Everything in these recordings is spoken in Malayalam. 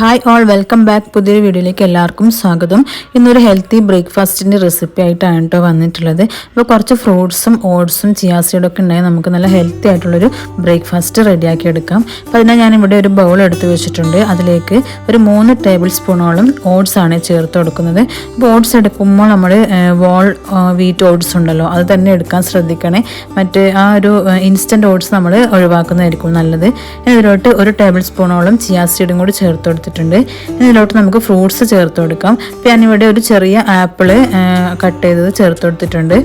ഹായ് ഓൾ വെൽക്കം ബാക്ക് പുതിയൊരു വീഡിയോയിലേക്ക് എല്ലാവർക്കും സ്വാഗതം. ഇന്നൊരു ഹെൽത്തി ബ്രേക്ക്ഫാസ്റ്റിന്റെ റെസിപ്പി ആയിട്ടാണ് കേട്ടോ വന്നിട്ടുള്ളത്. അപ്പോൾ കുറച്ച് ഫ്രൂട്ട്സും ഓട്സും ചിയാസീഡൊക്കെ ഉണ്ടായി നമുക്ക് നല്ല ഹെൽത്തി ആയിട്ടുള്ളൊരു ബ്രേക്ക്ഫാസ്റ്റ് റെഡിയാക്കി എടുക്കാം അപ്പോൾ ഞാൻ ഇവിടെ ഒരു ബൗൾ എടുത്ത് വെച്ചിട്ടുണ്ട്. അതിലേക്ക് ഒരു മൂന്ന് ടേബിൾ സ്പൂണോളം ഓട്സ് ആണ് ചേർത്ത് കൊടുക്കുന്നത്. അപ്പോൾ ഓട്സ് എടുക്കുമ്പോൾ നമ്മൾ വോൾ വീറ്റ് ഓട്സ് ഉണ്ടല്ലോ അത് തന്നെ എടുക്കാൻ ശ്രദ്ധിക്കണേ. മറ്റേ ആ ഒരു ഇൻസ്റ്റന്റ് ഓട്സ് നമ്മൾ ഒഴിവാക്കുന്നതായിരിക്കും നല്ലത്. ഇതിലോട്ട് ഒരു ടേബിൾ സ്പൂണോളം ചിയാസീഡും കൂടി ചേർത്ത് കൊടുത്തിട്ടുണ്ട്. ഇനി ഇതിലോട്ട് നമുക്ക് ഫ്രൂട്ട്സ് ചേർത്ത് കൊടുക്കാം. ഇപ്പം ഞാനിവിടെ ഒരു ചെറിയ ആപ്പിൾ കട്ട് ചെയ്തത് ചേർത്ത് കൊടുത്തിട്ടുണ്ട്.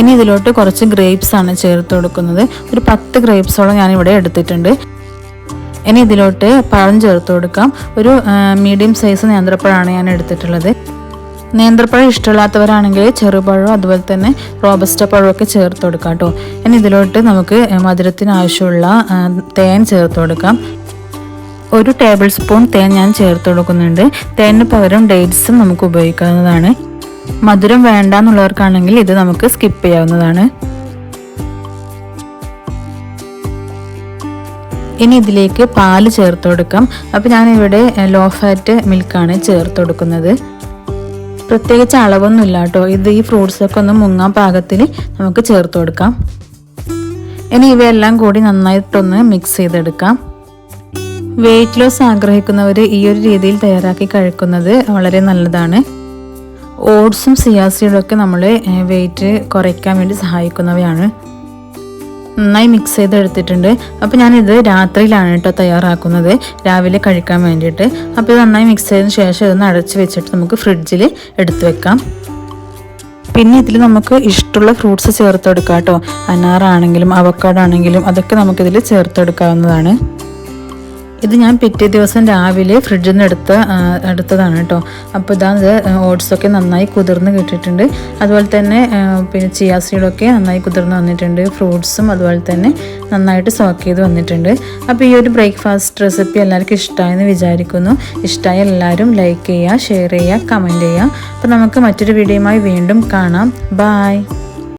ഇനി ഇതിലോട്ട് കുറച്ച് ഗ്രേപ്സ് ആണ് ചേർത്ത് കൊടുക്കുന്നത്. ഒരു പത്ത് ഗ്രേപ്സോളം ഞാനിവിടെ എടുത്തിട്ടുണ്ട്. ഇനി ഇതിലോട്ട് പഴം ചേർത്ത് കൊടുക്കാം. ഒരു മീഡിയം സൈസ് നേന്ത്രപ്പഴമാണ് ഞാൻ എടുത്തിട്ടുള്ളത്. നേന്ത്രപ്പഴം ഇഷ്ടമില്ലാത്തവരാണെങ്കിൽ ചെറുപഴം അതുപോലെ തന്നെ റോബസ്റ്റ പഴമൊക്കെ ചേർത്ത് കൊടുക്കാം കേട്ടോ. ഇനി ഇതിലോട്ട് നമുക്ക് മധുരത്തിന് ആവശ്യമുള്ള തേൻ ചേർത്ത് കൊടുക്കാം. ഒരു ടേബിൾ സ്പൂൺ തേൻ ഞാൻ ചേർത്ത് കൊടുക്കുന്നുണ്ട്. തേനിന് പകരം ഡേറ്റ്സും നമുക്ക് ഉപയോഗിക്കാവുന്നതാണ്. മധുരം വേണ്ട എന്നുള്ളവർക്കാണെങ്കിൽ ഇത് നമുക്ക് സ്കിപ്പ് ചെയ്യാവുന്നതാണ്. ഇനി ഇതിലേക്ക് പാൽ ചേർത്ത് കൊടുക്കാം. അപ്പോൾ ഞാനിവിടെ ലോ ഫാറ്റ് മിൽക്കാണ് ചേർത്ത് കൊടുക്കുന്നത്. പ്രത്യേകിച്ച് അളവൊന്നുമില്ല കേട്ടോ ഇത് ഈ ഫ്രൂട്ട്സൊക്കെ ഒന്ന് മുങ്ങാൻ പാകത്തിൽ നമുക്ക് ചേർത്ത് കൊടുക്കാം. ഇനി ഇവയെല്ലാം കൂടി നന്നായിട്ടൊന്ന് മിക്സ് ചെയ്തെടുക്കാം. വെയിറ്റ് ലോസ് ആഗ്രഹിക്കുന്നവർ ഈ ഒരു രീതിയിൽ തയ്യാറാക്കി കഴിക്കുന്നത് വളരെ നല്ലതാണ്. ഓട്സും സിയാസിയും ഒക്കെ നമ്മൾ വെയിറ്റ് കുറയ്ക്കാൻ വേണ്ടി സഹായിക്കുന്നവയാണ്. നന്നായി മിക്സ് ചെയ്തെടുത്തിട്ടുണ്ട്. അപ്പോൾ ഞാനിത് രാത്രിയിലാണ് കേട്ടോ തയ്യാറാക്കുന്നത്. രാവിലെ കഴിക്കാൻ വേണ്ടിയിട്ട്. അപ്പോൾ ഇത് നന്നായി മിക്സ് ചെയ്തതിന് ശേഷം ഇതൊന്ന് അടച്ച് വെച്ചിട്ട് നമുക്ക് ഫ്രിഡ്ജിൽ എടുത്തു വെക്കാം. പിന്നെ ഇതിൽ നമുക്ക് ഇഷ്ടമുള്ള ഫ്രൂട്ട്സ് ചേർത്തെടുക്കാം കേട്ടോ അനാറാണെങ്കിലും അവക്കാടാണെങ്കിലും അതൊക്കെ നമുക്കിതിൽ ചേർത്തെടുക്കാവുന്നതാണ്. ഇത് ഞാൻ പിറ്റേ ദിവസം രാവിലെ ഫ്രിഡ്ജിൽ നിന്ന് എടുത്ത എടുത്തതാണ് കേട്ടോ. അപ്പോൾ ഇതാ ഇത് ഓട്സൊക്കെ നന്നായി കുതിർന്ന് കിട്ടിയിട്ടുണ്ട്. അതുപോലെ തന്നെ പിന്നെ ചിയാ സീഡൊക്കെ നന്നായി കുതിർന്ന് വന്നിട്ടുണ്ട്. ഫ്രൂട്ട്സും അതുപോലെ തന്നെ നന്നായിട്ട് സോക്ക് ചെയ്ത് വന്നിട്ടുണ്ട്. അപ്പോൾ ഈ ഒരു ബ്രേക്ക്ഫാസ്റ്റ് റെസിപ്പി എല്ലാവർക്കും ഇഷ്ടമായെന്ന് വിചാരിക്കുന്നു. ഇഷ്ടമായ എല്ലാവരും ലൈക്ക് ചെയ്യുക ഷെയർ ചെയ്യുക കമന്റ് ചെയ്യുക. അപ്പോൾ നമുക്ക് മറ്റൊരു വീഡിയോയുമായി വീണ്ടും കാണാം. ബായ്